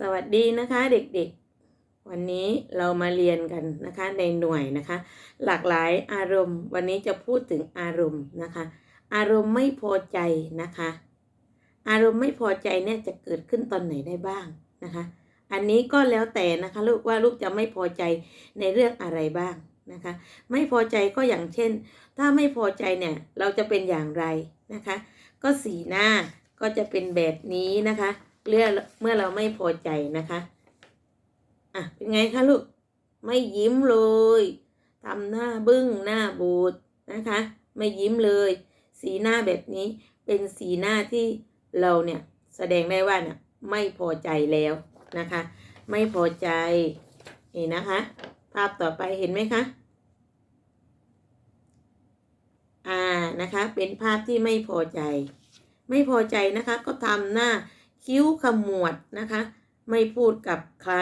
สวัสดีนะคะเด็กๆ วันนี้เรามาเรียนกันนะคะในหน่วยนะคะ หลากหลายอารมณ์ วันนี้จะพูดถึงอารมณ์นะคะ อารมณ์ไม่พอใจนะคะ อารมณ์ไม่พอใจเนี่ยจะเกิดขึ้นตอนไหนได้บ้างนะคะ อันนี้ก็แล้วแต่นะคะลูกว่าลูกจะไม่พอใจในเรื่องอะไรบ้างนะคะ ไม่พอใจก็อย่างเช่น ถ้าไม่พอใจเนี่ยเราจะเป็นอย่างไรนะคะ ก็สีหน้าก็จะเป็นแบบนี้นะคะ เมื่อเมื่อเราไม่พอใจนะคะอะเป็นไงคะลูกไม่ยิ้มเลยทำหน้าบึ้งหน้าบูดนะคะ ไม่ยิ้มเลย สีหน้าแบบนี้เป็นสีหน้าที่เราเนี่ยแสดงได้ว่าเนี่ยไม่พอใจแล้วนะคะ ไม่พอใจนี่นะคะ ภาพต่อไปเห็นไหมคะอ่านะคะเป็นภาพที่ไม่พอใจ ไม่พอใจนะคะก็ทำหน้า คิ้วขมวดนะคะ ไม่พูดกับใคร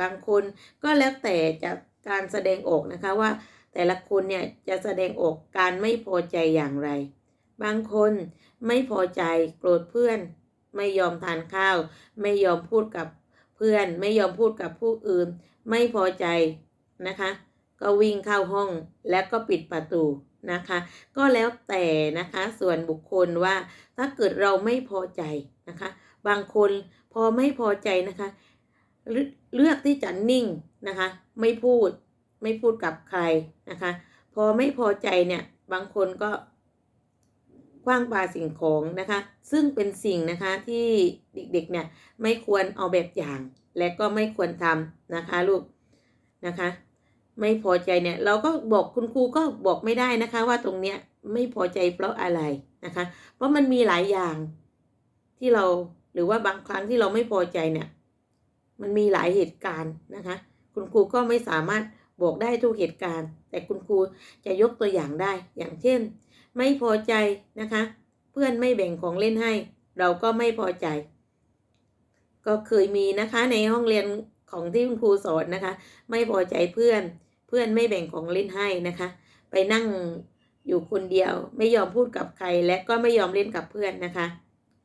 บางคนก็แล้วแต่จะการแสดงออกนะคะว่าแต่ละคนเนี่ยจะแสดงออกการไม่พอใจอย่างไร บางคนไม่พอใจโกรธเพื่อน ไม่ยอมทานข้าว ไม่ยอมพูดกับเพื่อน ไม่ยอมพูดกับผู้อื่น ไม่พอใจนะคะ ก็วิ่งเข้าห้องแล้วก็ปิดประตูนะคะ ก็แล้วแต่นะคะส่วนบุคคลว่าถ้าเกิดเราไม่พอใจนะคะ บางคนพอไม่พอใจนะคะ เลือกที่จะนิ่งนะคะ ไม่พูดไม่พูดกับใครนะคะ พอไม่พอใจเนี่ยบางคนก็คว้างปาสิ่งของนะคะ ซึ่งเป็นสิ่งนะคะที่เด็กๆเนี่ยไม่ควรเอาแบบอย่าง และก็ไม่ควรทำนะคะลูกนะคะ ไม่พอใจเนี่ยเราก็บอกคุณครูก็บอกไม่ได้นะคะ ว่าตรงเนี้ยไม่พอใจเพราะอะไรนะคะ เพราะมันมีหลายอย่างที่เรา หรือว่าบางครั้งที่เราไม่พอใจเนี่ย มันมีหลายเหตุการณ์นะคะ คุณครูก็ไม่สามารถบอกได้ทุกเหตุการณ์ แต่คุณครูจะยกตัวอย่างได้ อย่างเช่น ไม่พอใจนะคะ เพื่อนไม่แบ่งของเล่นให้ เราก็ไม่พอใจ ก็เคยมีนะคะในห้องเรียนของที่คุณครูสอนนะคะ ไม่พอใจเพื่อน เพื่อนไม่แบ่งของเล่นให้นะคะ ไปนั่งอยู่คนเดียว ไม่ยอมพูดกับใครและก็ไม่ยอมเล่นกับเพื่อนนะคะ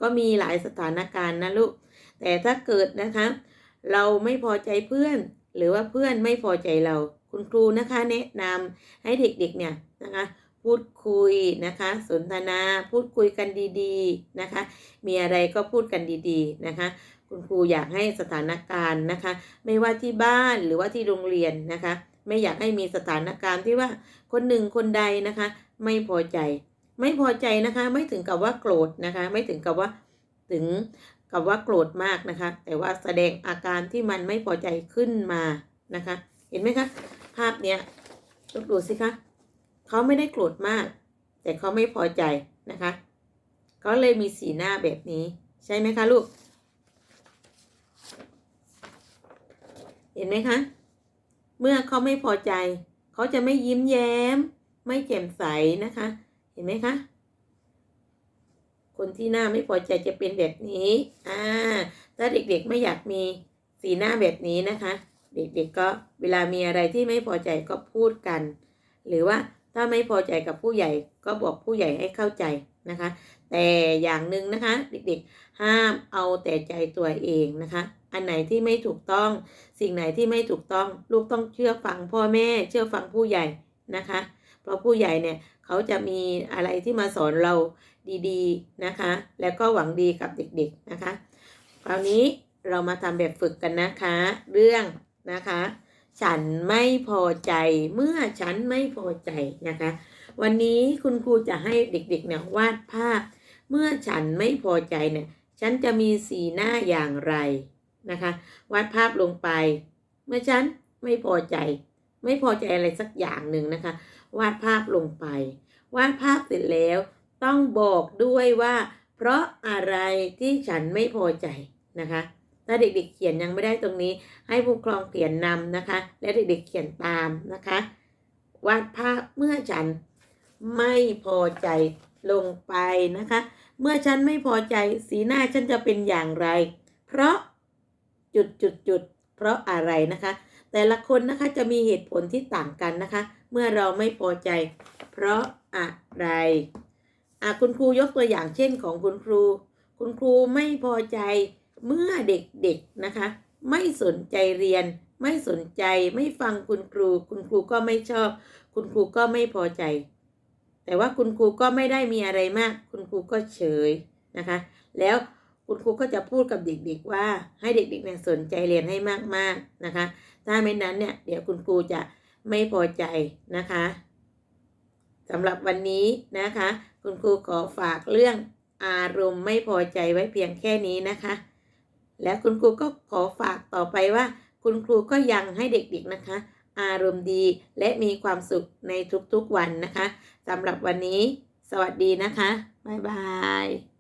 ก็มีหลายสถานการณ์นะลูก แต่ถ้าเกิดนะคะ เราไม่พอใจเพื่อน หรือว่าเพื่อนไม่พอใจเรา คุณครูนะคะแนะนำให้เด็กๆเนี่ยนะคะพูดคุยนะคะ สนทนาพูดคุยกันดีๆนะคะ มีอะไรก็พูดกันดีๆนะคะ คุณครูอยากให้สถานการณ์นะคะ ไม่ว่าที่บ้านหรือว่าที่โรงเรียนนะคะ ไม่อยากให้มีสถานการณ์ที่ว่าคนหนึ่งคนใดนะคะ ไม่พอใจ ไม่พอใจนะคะ ไม่ถึงกับว่าโกรธนะคะ ไม่ถึงกับว่าถึงกับว่าโกรธมากนะคะ แต่ว่าแสดงอาการที่มันไม่พอใจขึ้นมานะคะ เห็นไหมคะภาพเนี้ยลองดูสิคะเขาไม่ได้โกรธมาก แต่เขาไม่พอใจนะคะเขาเลยมีสีหน้าแบบนี้ใช่ไหมคะลูก เห็นไหมคะ เมื่อเขาไม่พอใจ เขาจะไม่ยิ้มแย้ม ไม่แจ่มใสนะคะ เห็นไหมคะ คนที่หน้าไม่พอใจจะเป็นแบบนี้ อ่า ถ้าเด็กๆไม่อยากมีสีหน้าแบบนี้นะคะ เด็กๆก็เวลามีอะไรที่ไม่พอใจก็พูดกัน หรือว่าถ้าไม่พอใจกับผู้ใหญ่ก็บอกผู้ใหญ่ให้เข้าใจนะคะ แต่อย่างหนึ่งนะคะ เด็กๆ ห้ามเอาแต่ใจตัวเองนะคะ อันไหนที่ไม่ถูกต้อง สิ่งไหนที่ไม่ถูกต้อง ลูกต้องเชื่อฟังพ่อแม่ เชื่อฟังผู้ใหญ่นะคะ เพราะผู้ใหญ่เนี่ย เขาจะมีอะไรที่มาสอนเราดีๆนะคะ แล้วก็หวังดีกับเด็กๆนะคะ คราวนี้เรามาทำแบบฝึกกันนะคะ เรื่องนะคะ ฉันไม่พอใจเมื่อฉันไม่พอใจนะคะ วันนี้คุณครูจะให้เด็กๆเนี่ยวาดภาพ เมื่อฉันไม่พอใจเนี่ยฉันจะมีสีหน้าอย่างไรนะคะวาดภาพลงไป เมื่อฉันไม่พอใจ ไม่พอใจอะไรสักอย่างหนึ่งนะคะ วาดภาพลงไป วาดภาพเสร็จแล้ว ต้องบอกด้วยว่า เพราะอะไรที่ฉันไม่พอใจนะคะ ถ้าเด็กๆเขียนยังไม่ได้ตรงนี้ ให้ผู้ปกครองเขียนนำนะคะ และเด็กๆเขียนตามนะคะ วาดภาพเมื่อฉันไม่พอใจลงไปนะคะ เมื่อฉันไม่พอใจสีหน้าฉันจะเป็นอย่างไร เพราะจุดจุดจุดเพราะอะไรนะคะ แต่ละคนนะคะจะมีเหตุผลที่ต่างกันนะคะ เมื่อเราไม่พอใจ เพราะอะไรอะคุณครูยกตัวอย่างเช่นของคุณครู คุณครูไม่พอใจเมื่อเด็กๆนะคะ ไม่สนใจเรียน ไม่สนใจไม่ฟังคุณครู คุณครูก็ไม่ชอบ คุณครูก็ไม่พอใจ แต่ว่าคุณครูก็ไม่ได้มีอะไรมาก คุณครูก็เฉยนะคะ แล้วคุณครูก็จะพูดกับเด็กๆว่าให้เด็กๆเนี่ยสนใจเรียนให้มากๆนะคะ ถ้าไม่นั้นเนี่ยเดี๋ยวคุณครูจะไม่พอใจนะคะสำหรับวันนี้นะคะ คุณครูขอฝากเรื่องอารมณ์ไม่พอใจไว้เพียงแค่นี้นะคะ แล้วคุณครูก็ขอฝากต่อไปว่า คุณครูก็ยังให้เด็กๆนะคะ อารมณ์ดีและมีความสุขในทุกๆวันนะคะสำหรับวันนี้ สวัสดีนะคะ บ๊ายบาย